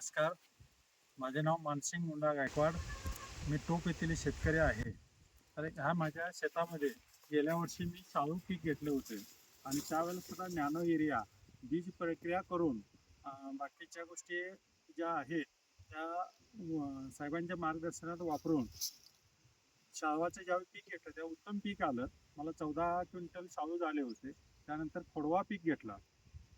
नमस्कार. माझे नाव मानसिंग मुंडा गायकवाड. मी टोप येथील शेतकरी आहे. अरे ह्या माझ्या शेतामध्ये गेल्या वर्षी मी शाळू पीक घेतले होते. आणि त्यावेळेला सुद्धा नॅनो एरिया बीज प्रक्रिया करून बाकीच्या गोष्टी ज्या आहेत त्या साहेबांच्या मार्गदर्शनात वापरून शाळवाचं ज्यावेळी पीक घेतलं तेव्हा उत्तम पीक आलं. मला चौदा क्विंटल शाळू झाले होते. त्यानंतर खोडवा पीक घेतला.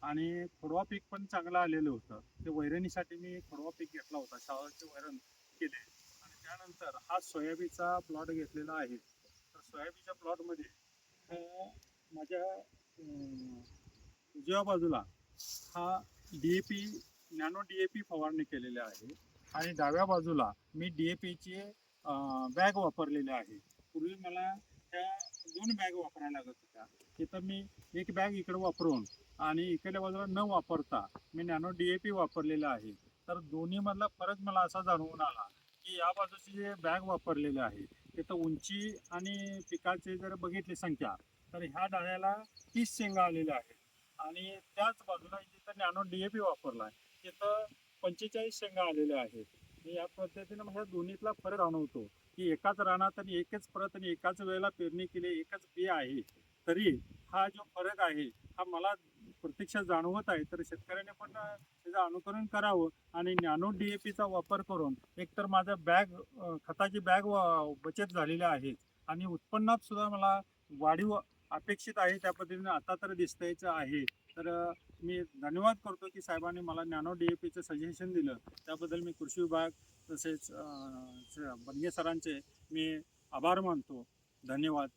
आणि खोडवा पीक पण चांगलं आलेलं होतं. ते वैरणीसाठी मी खोडवा पीक घेतला होता शाळाचे वैरण केले. आणि त्यानंतर हा सोयाबीनचा प्लॉट घेतलेला आहे. तर सोयाबीनच्या प्लॉटमध्ये माझ्या उजव्या बाजूला हा D A P nano D A P फवारणी केलेली आहे. आणि डाव्या बाजूला मी डी ए पीची बॅग वापरलेली आहे. पूर्वी मला त्या दोन बॅग वापरायला लागत होत्या. तिथं मी एक बॅग इकडं वापरून आणि इकडल्या बाजूला न वापरता मी नॅनो डी ए पी वापरलेलं आहे. तर दोन्हीमधला फरक मला असा जाणवून आला की या बाजूची जे बॅग वापरलेले आहे तिथं उंची आणि पिकाची जर बघितली संख्या तर ह्या डाळ्याला तीस शेंगा आलेल्या आहेत. आणि त्याच बाजूला जिथं नॅनो डी ए पी वापरला आहे तिथं पंचेचाळीस शेंगा आलेल्या आहेत. मी या पद्धतीनं ह्या दोन्हीतला फरक जाणवतो की एकाच रानात आणि एकच परत आणि एकाच वेळेला पेरणी केली एकच बी आहे तरी हा जो फरक आहे हा मला प्रत्यक्षात जाणवत आहे तर शेतकऱ्याने पण त्याचं अनुकरण करावं आणि नॅनो डी ए पीचा वापर करून एकतर माझा बॅग खताची बॅग बचत झालेली आहे आणि उत्पन्नात सुद्धा मला वाढीव अपेक्षित आहे त्या पद्धतीने आता तर दिसतायचं आहे. तर मी धन्यवाद करतो की साहेबांनी मला नॅनो डी ए पीचं सजेशन दिलं. त्याबद्दल मी कृषी विभाग तसेच बनगे सरांचे मी आभार मानतो. धन्यवाद.